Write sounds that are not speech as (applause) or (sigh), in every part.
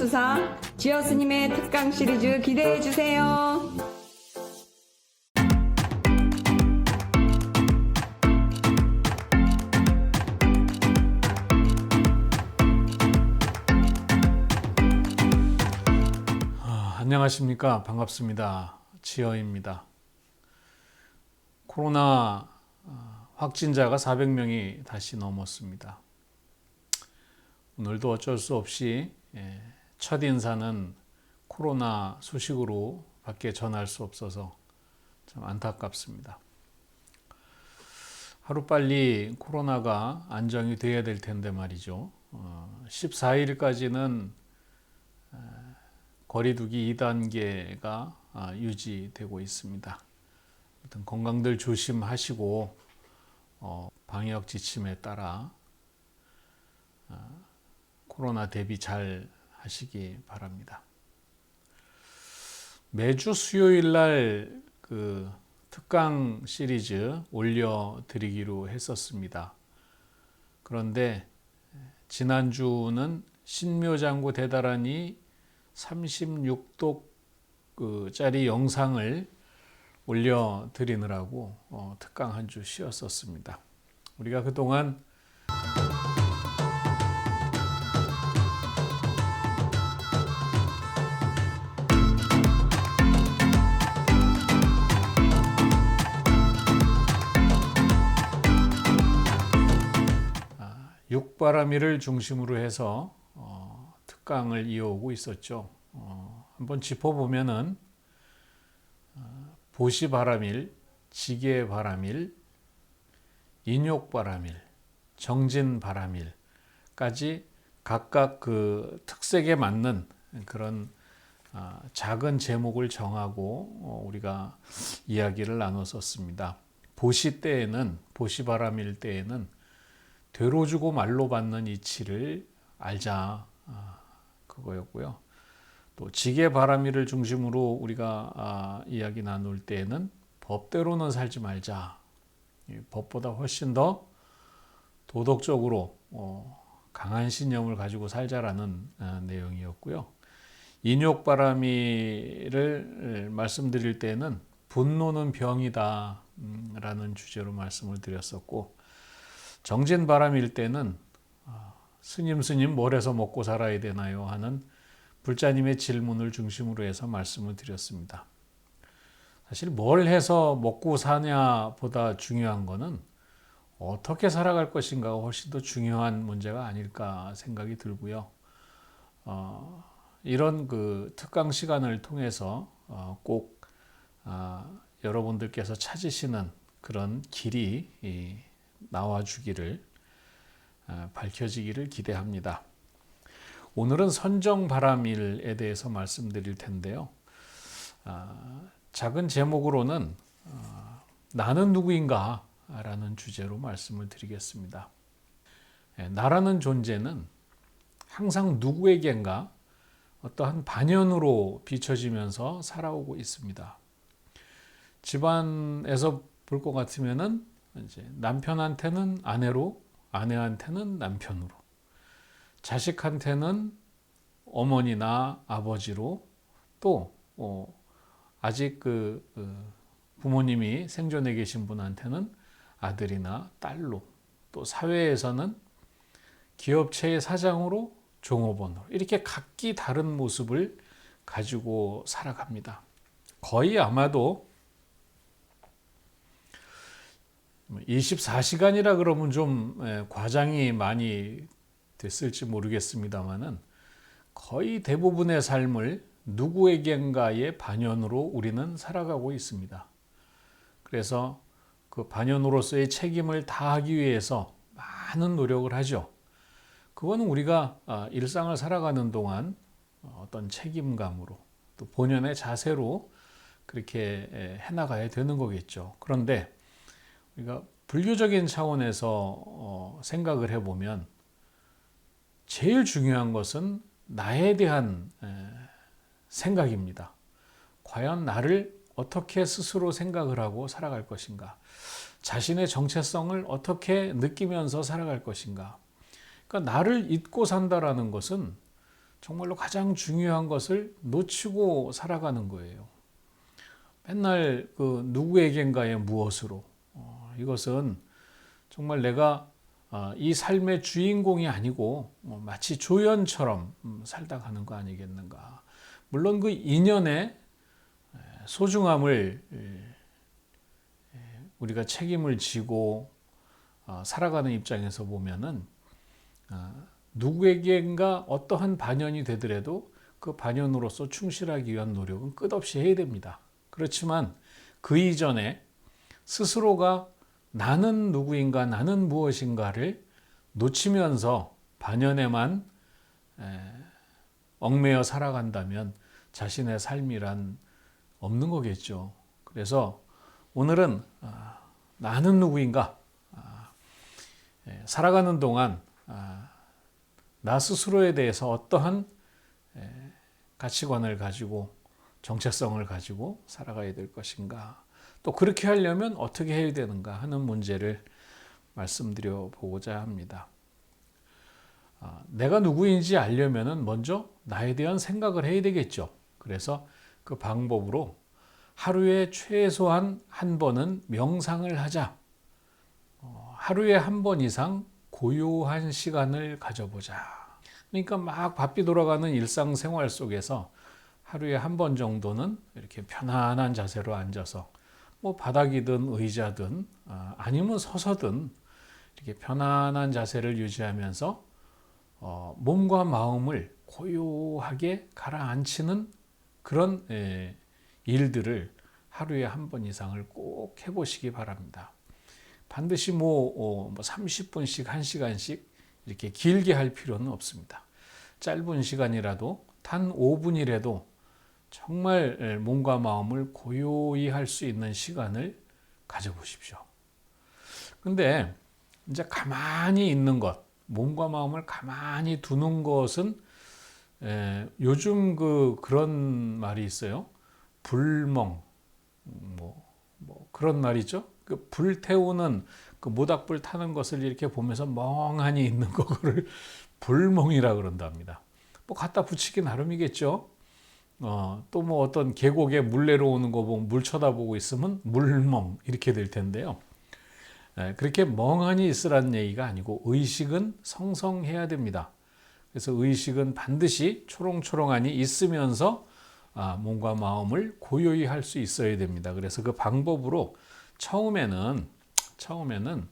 수사 지어 스님의 특강 시리즈 기대해 주세요. 아, 안녕하십니까. 반갑습니다. 지어입니다. 코로나 아, 확진자가 400명이 다시 넘었습니다. 오늘도 어쩔 수 없이 예, 첫 인사는 코로나 소식으로 밖에 전할 수 없어서 참 안타깝습니다. 하루빨리 코로나가 안정이 돼야 될 텐데 말이죠. 어, 14일까지는 거리두기 2단계가 아, 유지되고 있습니다. 건강들 조심하시고 어, 방역 지침에 따라 아, 코로나 대비 잘 하시기 바랍니다. 매주 수요일 날 그 특강 시리즈 올려드리기로 했었습니다. 그런데 지난주는 신묘장구 대다란이 36도 그 영상을 올려드리느라고 어, 특강 한 주 쉬었었습니다. 우리가 그동안 아, 육바라미를 중심으로 해서 어, 특강을 이어오고 있었죠. 어, 한번 짚어보면은 어, 보시바라밀, 지게바라밀, 인욕바라밀, 정진바라밀까지 각각 그 특색에 맞는 그런 아, 작은 제목을 정하고 어, 우리가 이야기를 나눴었습니다. 보시 때에는 보시바라밀 때에는 되로 주고 말로 받는 이치를 알자 아, 그거였고요. 또 지게 바람이를 중심으로 우리가 아, 이야기 나눌 때에는 법대로는 살지 말자. 이 법보다 훨씬 더 도덕적으로 어, 강한 신념을 가지고 살자라는 아, 내용이었고요. 인욕 바람이를 말씀드릴 때는 분노는 병이다 음, 라는 주제로 말씀을 드렸었고 정진 바람일 때는 아, 스님 스님 뭘 해서 먹고 살아야 되나요 하는 불자님의 질문을 중심으로 해서 말씀을 드렸습니다. 사실 뭘 해서 먹고 사냐보다 중요한 거는 어떻게 살아갈 것인가가 훨씬 더 중요한 문제가 아닐까 생각이 들고요. 어, 이런 그 특강 시간을 통해서 어, 꼭 아, 여러분들께서 찾으시는 그런 길이 이, 나와 주기를 아, 밝혀지기를 기대합니다. 오늘은 선정 바람일에 대해서 말씀드릴 텐데요. 아, 작은 제목으로는 아, 나는 누구인가? 라는 주제로 말씀을 드리겠습니다. 예, 나라는 존재는 항상 누구에겐가 어떠한 반연으로 비춰지면서 살아오고 있습니다. 집안에서 볼 것 같으면은 이제 남편한테는 아내로, 아내한테는 남편으로, 자식한테는 어머니나 아버지로, 또 어, 아직 그 어, 부모님이 생존해 계신 분한테는 아들이나 딸로, 또 사회에서는 기업체의 사장으로, 종업원으로 이렇게 각기 다른 모습을 가지고 살아갑니다. 거의 아마도 24시간이라 그러면 좀 예, 과장이 많이 됐을지 모르겠습니다만은 거의 대부분의 삶을 누구에겐가의 반연으로 우리는 살아가고 있습니다. 그래서 그 반연으로서의 책임을 다하기 위해서 많은 노력을 하죠. 그거는 우리가 아, 일상을 살아가는 동안 어떤 책임감으로 또 본연의 자세로 그렇게 해나가야 되는 거겠죠. 그런데 우리가 불교적인 차원에서 어, 생각을 해보면 제일 중요한 것은 나에 대한 생각입니다. 과연 나를 어떻게 스스로 생각을 하고 살아갈 것인가? 자신의 정체성을 어떻게 느끼면서 살아갈 것인가? 그러니까 나를 잊고 산다라는 것은 정말로 가장 중요한 것을 놓치고 살아가는 거예요. 맨날 그 누구에겐가의 무엇으로 어, 이것은 정말 내가 어, 이 삶의 주인공이 아니고 어, 마치 조연처럼 음, 살다 가는 거 아니겠는가. 물론 그 인연의 에, 소중함을 우리가 책임을 지고 어, 살아가는 입장에서 보면은 어, 누구에겐가 어떠한 반연이 되더라도 그 반연으로서 충실하기 위한 노력은 끝없이 해야 됩니다. 그렇지만 그 이전에 스스로가 나는 누구인가, 나는 무엇인가를 놓치면서 반연에만 에, 얽매여 살아간다면 자신의 삶이란 없는 거겠죠. 그래서 오늘은 아, 나는 누구인가, 아, 에, 살아가는 동안 아, 나 스스로에 대해서 어떠한 에, 가치관을 가지고 정체성을 가지고 살아가야 될 것인가. 또 그렇게 하려면 어떻게 해야 되는가 하는 문제를 말씀드려 보고자 합니다. 아, 내가 누구인지 알려면은 먼저 나에 대한 생각을 해야 되겠죠. 그래서 그 방법으로 하루에 최소한 한 번은 명상을 하자. 어, 하루에 한 번 이상 고요한 시간을 가져보자. 그러니까 막 바삐 돌아가는 일상생활 속에서 하루에 한 번 정도는 이렇게 편안한 자세로 앉아서 뭐 바닥이든 의자든 아, 아니면 서서든 이렇게 편안한 자세를 유지하면서 어, 몸과 마음을 고요하게 가라앉히는 그런 에, 일들을 하루에 한 번 이상을 꼭 해보시기 바랍니다. 반드시 뭐, 어, 뭐 30분씩 1시간씩 이렇게 길게 할 필요는 없습니다. 짧은 시간이라도 단 5분이라도 정말 몸과 마음을 고요히 할 수 있는 시간을 가져보십시오. 근데 이제 가만히 있는 것, 몸과 마음을 가만히 두는 것은 에, 요즘 그 그런 말이 있어요. 불멍, 뭐, 뭐 그런 말이죠. 그 불 태우는 그 모닥불 타는 것을 이렇게 보면서 멍하니 있는 (laughs) 거를 불멍이라 그런답니다. 뭐 갖다 붙이기 나름이겠죠. 어, 또 뭐 어떤 계곡에 물 내려오는 거 보면 물 쳐다보고 있으면 물멍 이렇게 될 텐데요. 에, 그렇게 멍하니 있으라는 얘기가 아니고 의식은 성성해야 됩니다. 그래서 의식은 반드시 초롱초롱하니 있으면서 아, 몸과 마음을 고요히 할 수 있어야 됩니다. 그래서 그 방법으로 처음에는 처음에는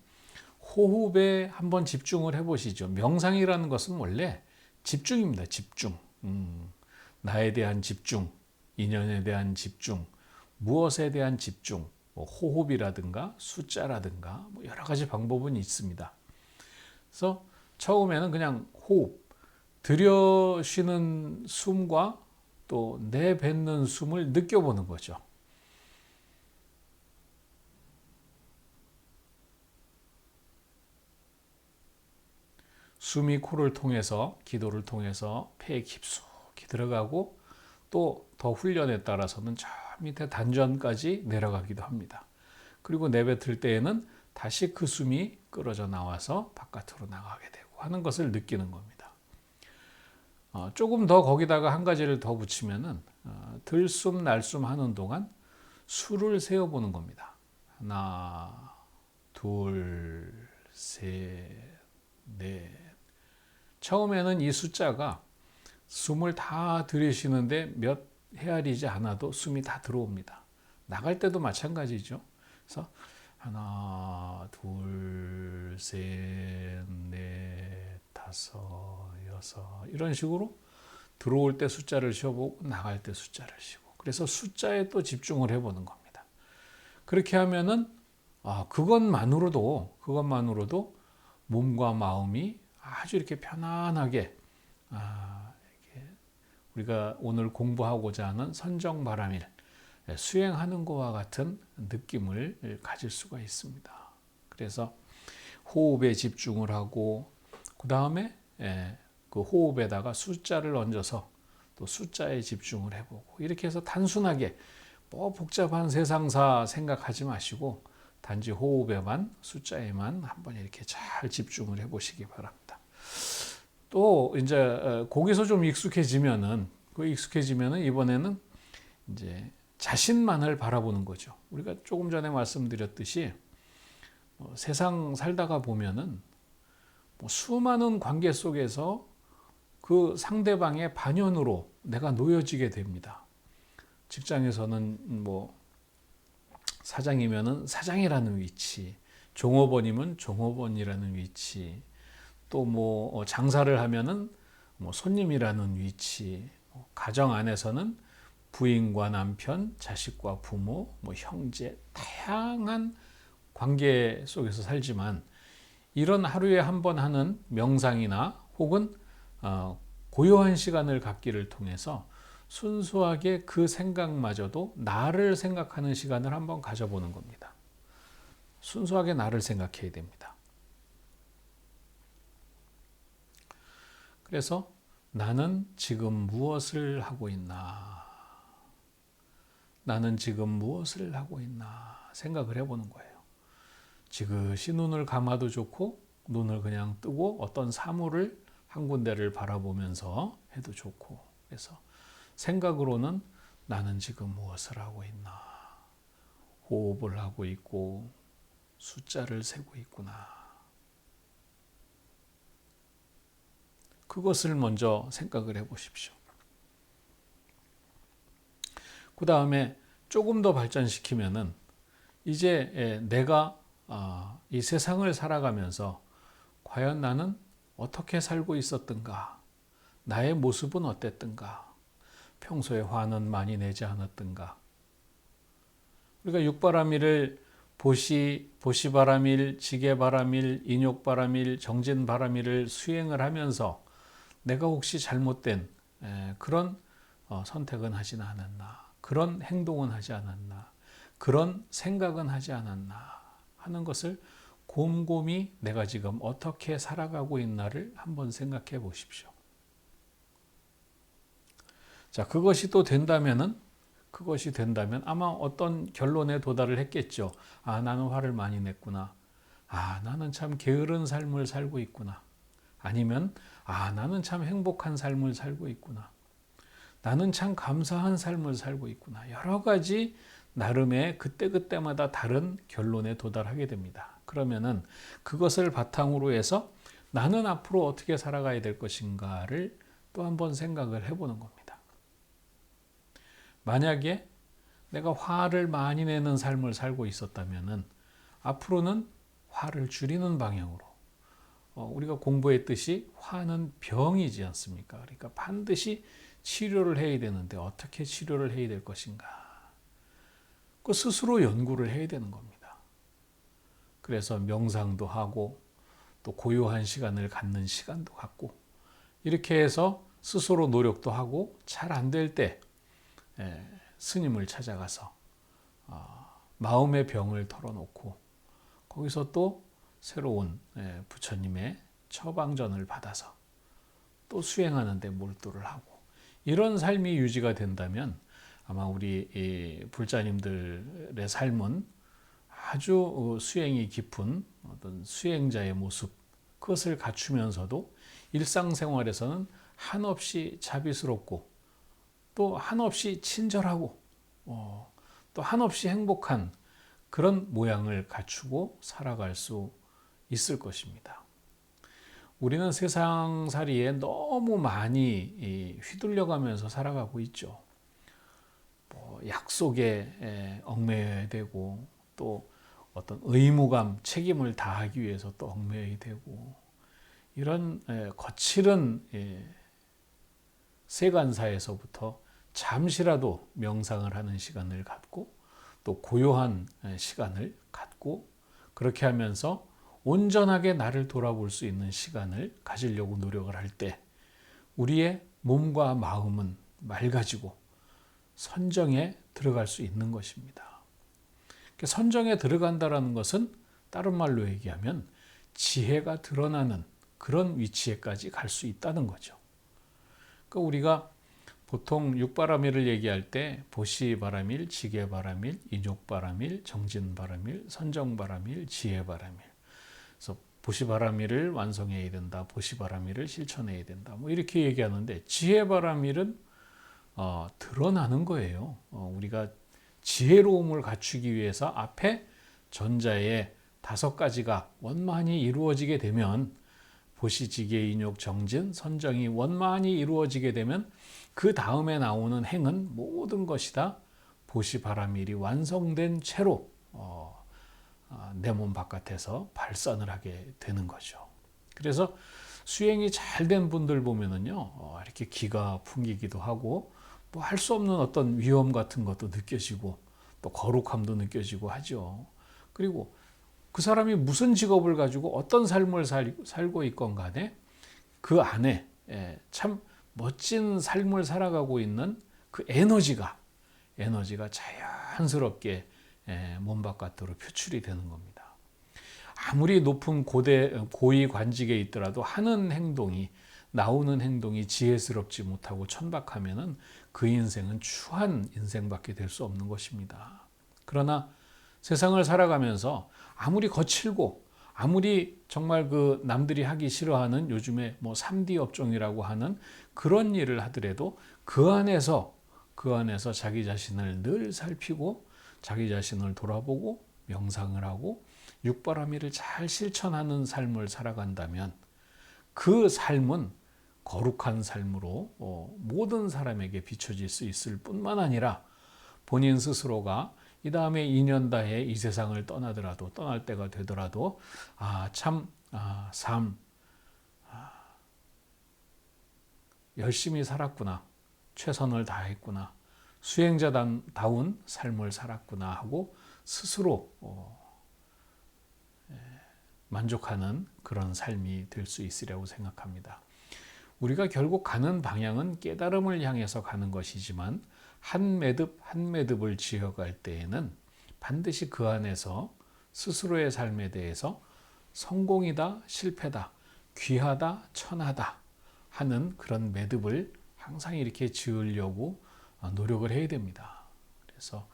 호흡에 한번 집중을 해보시죠. 명상이라는 것은 원래 집중입니다. 집중. 음, 나에 대한 집중, 인연에 대한 집중, 무엇에 대한 집중, 뭐 호흡이라든가 숫자라든가 뭐 여러 가지 방법은 있습니다. 그래서 처음에는 그냥 호흡, 들여 쉬는 숨과 또 내뱉는 숨을 느껴보는 거죠. 숨이 코를 통해서 기도를 통해서 폐에 깊숙 이 들어가고 또 더 훈련에 따라서는 저 밑에 단전까지 내려가기도 합니다. 그리고 내뱉을 때에는 다시 그 숨이 끌어져 나와서 바깥으로 나가게 되고 하는 것을 느끼는 겁니다. 어, 조금 더 거기다가 한 가지를 더 붙이면은 어, 들숨 날숨 하는 동안 수를 세어 보는 겁니다. 하나, 둘, 셋, 넷. 처음에는 이 숫자가 숨을 다 들이쉬는데 몇 헤아리지 않아도 숨이 다 들어옵니다. 나갈 때도 마찬가지죠. 그래서 하나, 둘, 셋, 넷, 다섯, 여섯 이런 식으로 들어올 때 숫자를 쉬어보고 나갈 때 숫자를 쉬고 그래서 숫자에 또 집중을 해보는 겁니다. 그렇게 하면은 아 그것만으로도 그것만으로도 몸과 마음이 아주 이렇게 편안하게 아, 우리가 오늘 공부하고자 하는 선정 바람일 수행하는 것과 같은 느낌을 가질 수가 있습니다. 그래서 호흡에 집중을 하고 그 다음에 그 호흡에다가 숫자를 얹어서 또 숫자에 집중을 해보고 이렇게 해서 단순하게 뭐 복잡한 세상사 생각하지 마시고 단지 호흡에만 숫자에만 한번 이렇게 잘 집중을 해보시기 바랍니다. 또 이제 어, 거기서 좀 익숙해지면은 그 익숙해지면은 이번에는 이제 자신만을 바라보는 거죠. 우리가 조금 전에 말씀드렸듯이 어, 세상 살다가 보면은 뭐 수많은 관계 속에서 그 상대방의 반연으로 내가 놓여지게 됩니다. 직장에서는 뭐 사장이면은 사장이라는 위치, 종업원이면 종업원이라는 위치, 또 뭐 장사를 하면은 뭐 손님이라는 위치, 뭐 가정 안에서는 부인과 남편, 자식과 부모, 뭐 형제, 다양한 관계 속에서 살지만 이런 하루에 한 번 하는 명상이나 혹은 어, 고요한 시간을 갖기를 통해서 순수하게 그 생각마저도 나를 생각하는 시간을 한번 가져보는 겁니다. 순수하게 나를 생각해야 됩니다. 그래서 나는 지금 무엇을 하고 있나? 나는 지금 무엇을 하고 있나? 생각을 해보는 거예요. 지그시 눈을 감아도 좋고, 눈을 그냥 뜨고 어떤 사물을 한 군데를 바라보면서 해도 좋고, 그래서 생각으로는 나는 지금 무엇을 하고 있나? 호흡을 하고 있고, 숫자를 세고 있구나. 그것을 먼저 생각을 해 보십시오. 그 다음에 조금 더 발전시키면은 이제 예, 내가 아, 이 세상을 살아가면서 과연 나는 어떻게 살고 있었던가? 나의 모습은 어땠던가? 평소에 화는 많이 내지 않았던가? 우리가 육바라밀을 보시 보시바라밀, 지게바라밀, 인욕바라밀, 정진바라밀을 수행을 하면서 내가 혹시 잘못된 그런 어, 선택은 하지 않았나, 그런 행동은 하지 않았나, 그런 생각은 하지 않았나 하는 것을 곰곰이 내가 지금 어떻게 살아가고 있나를 한번 생각해 보십시오. 자, 그것이 또 된다면은 그것이 된다면 아마 어떤 결론에 도달을 했겠죠. 아, 나는 화를 많이 냈구나. 아, 나는 참 게으른 삶을 살고 있구나. 아니면 아, 나는 참 행복한 삶을 살고 있구나. 나는 참 감사한 삶을 살고 있구나. 여러 가지 나름의 그때그때마다 다른 결론에 도달하게 됩니다. 그러면은 그것을 바탕으로 해서 나는 앞으로 어떻게 살아가야 될 것인가를 또 한번 생각을 해보는 겁니다. 만약에 내가 화를 많이 내는 삶을 살고 있었다면은 앞으로는 화를 줄이는 방향으로 어, 우리가 공부했듯이 화는 병이지 않습니까? 그러니까 반드시 치료를 해야 되는데 어떻게 치료를 해야 될 것인가? 그 스스로 연구를 해야 되는 겁니다. 그래서 명상도 하고 또 고요한 시간을 갖는 시간도 갖고 이렇게 해서 스스로 노력도 하고 잘 안 될 때 스님을 찾아가서 어, 마음의 병을 털어놓고 거기서 또 새로운 예, 부처님의 처방전을 받아서 또 수행하는데 몰두를 하고 이런 삶이 유지가 된다면 아마 우리 불자님들의 삶은 아주 어, 수행이 깊은 어떤 수행자의 모습 그것을 갖추면서도 일상생활에서는 한없이 자비스럽고 또 한없이 친절하고 어, 또 한없이 행복한 그런 모양을 갖추고 살아갈 수 있을 것입니다. 우리는 세상살이에 너무 많이 휘둘려가면서 살아가고 있죠. 뭐 약속에 얽매여야 되고 또 어떤 의무감, 책임을 다하기 위해서 또 얽매여야 되고 이런 거칠은 세간사에서부터 잠시라도 명상을 하는 시간을 갖고 또 고요한 시간을 갖고 그렇게 하면서 온전하게 나를 돌아볼 수 있는 시간을 가지려고 노력을 할 때 우리의 몸과 마음은 맑아지고 선정에 들어갈 수 있는 것입니다. 선정에 들어간다라는 것은 다른 말로 얘기하면 지혜가 드러나는 그런 위치에까지 갈 수 있다는 거죠. 그러니까 우리가 보통 육바라밀을 얘기할 때 보시바라밀, 지게바라밀, 인욕바라밀, 정진바라밀, 선정바라밀, 지혜바라밀 그래서 보시바라미를 완성해야 된다. 보시바라미를 실천해야 된다. 뭐 이렇게 얘기하는데 지혜바라밀은 어, 드러나는 거예요. 어, 우리가 지혜로움을 갖추기 위해서 앞에 전자의 다섯 가지가 원만히 이루어지게 되면 보시지계 인욕 정진 선정이 원만히 이루어지게 되면 그 다음에 나오는 행은 모든 것이 다 보시바라밀이 완성된 채로 어, 내 몸 바깥에서 발산을 하게 되는 거죠. 그래서 수행이 잘 된 분들 보면은요 어, 이렇게 기가 풍기기도 하고 뭐할수 없는 어떤 위험 같은 것도 느껴지고 또 거룩함도 느껴지고 하죠. 그리고 그 사람이 무슨 직업을 가지고 어떤 삶을 살, 살고 있건 간에 그 안에 예, 참 멋진 삶을 살아가고 있는 그 에너지가 에너지가 자연스럽게 예, 몸 바깥으로 표출이 되는 겁니다. 아무리 높은 고대 고위 관직에 있더라도 하는 행동이 나오는 행동이 지혜스럽지 못하고 천박하면은 그 인생은 추한 인생밖에 될 수 없는 것입니다. 그러나 세상을 살아가면서 아무리 거칠고 아무리 정말 그 남들이 하기 싫어하는 요즘에 뭐 3D 업종이라고 하는 그런 일을 하더라도 그 안에서 그 안에서 자기 자신을 늘 살피고 자기 자신을 돌아보고 명상을 하고 육바라밀을 잘 실천하는 삶을 살아간다면 그 삶은 거룩한 삶으로 어, 모든 사람에게 비춰질 수 있을 뿐만 아니라 본인 스스로가 이 다음에 2년 다해 이 세상을 떠나더라도 떠날 때가 되더라도 아참삶 아, 열심히 살았구나. 최선을 다했구나 수행자다운 삶을 살았구나 하고 스스로 어, 예, 만족하는 그런 삶이 될 수 있으리라고 생각합니다. 우리가 결국 가는 방향은 깨달음을 향해서 가는 것이지만 한 매듭 한 매듭을 지어갈 때에는 반드시 그 안에서 스스로의 삶에 대해서 성공이다, 실패다, 귀하다, 천하다 하는 그런 매듭을 항상 이렇게 지으려고 노력을 해야 됩니다. 그래서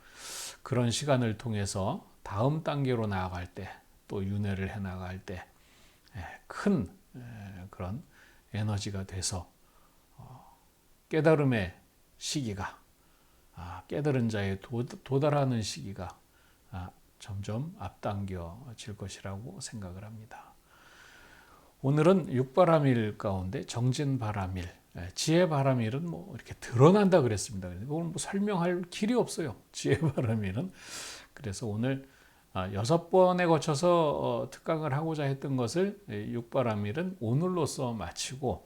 그런 시간을 통해서 다음 단계로 나아갈 때, 또 윤회를 해 나갈 때, 큰 그런 에너지가 돼서 어, 깨달음의 시기가 아, 깨달은 자에 도달하는 시기가 아, 점점 앞당겨질 것이라고 생각을 합니다. 오늘은 육바라밀 가운데 정진바라밀, 지혜바라밀은 뭐 이렇게 드러난다 그랬습니다. 이걸 뭐 설명할 길이 없어요. 지혜바라밀은 (laughs) 그래서 오늘 아, 여섯 번에 거쳐서 어, 특강을 하고자 했던 것을 육바라밀은 오늘로써 마치고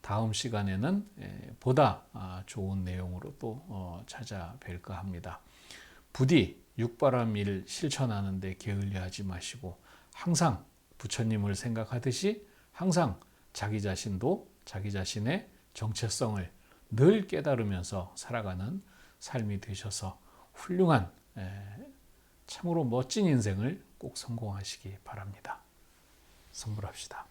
다음 시간에는 보다 아, 좋은 내용으로 또 어, 찾아뵐까 합니다. 부디 육바라밀 실천하는데 게을리하지 마시고 항상 부처님을 생각하듯이 항상 자기 자신도 자기 자신의 정체성을 늘 깨달으면서 살아가는 삶이 되셔서 훌륭한 참으로 멋진 인생을 꼭 성공하시기 바랍니다. 선물합시다.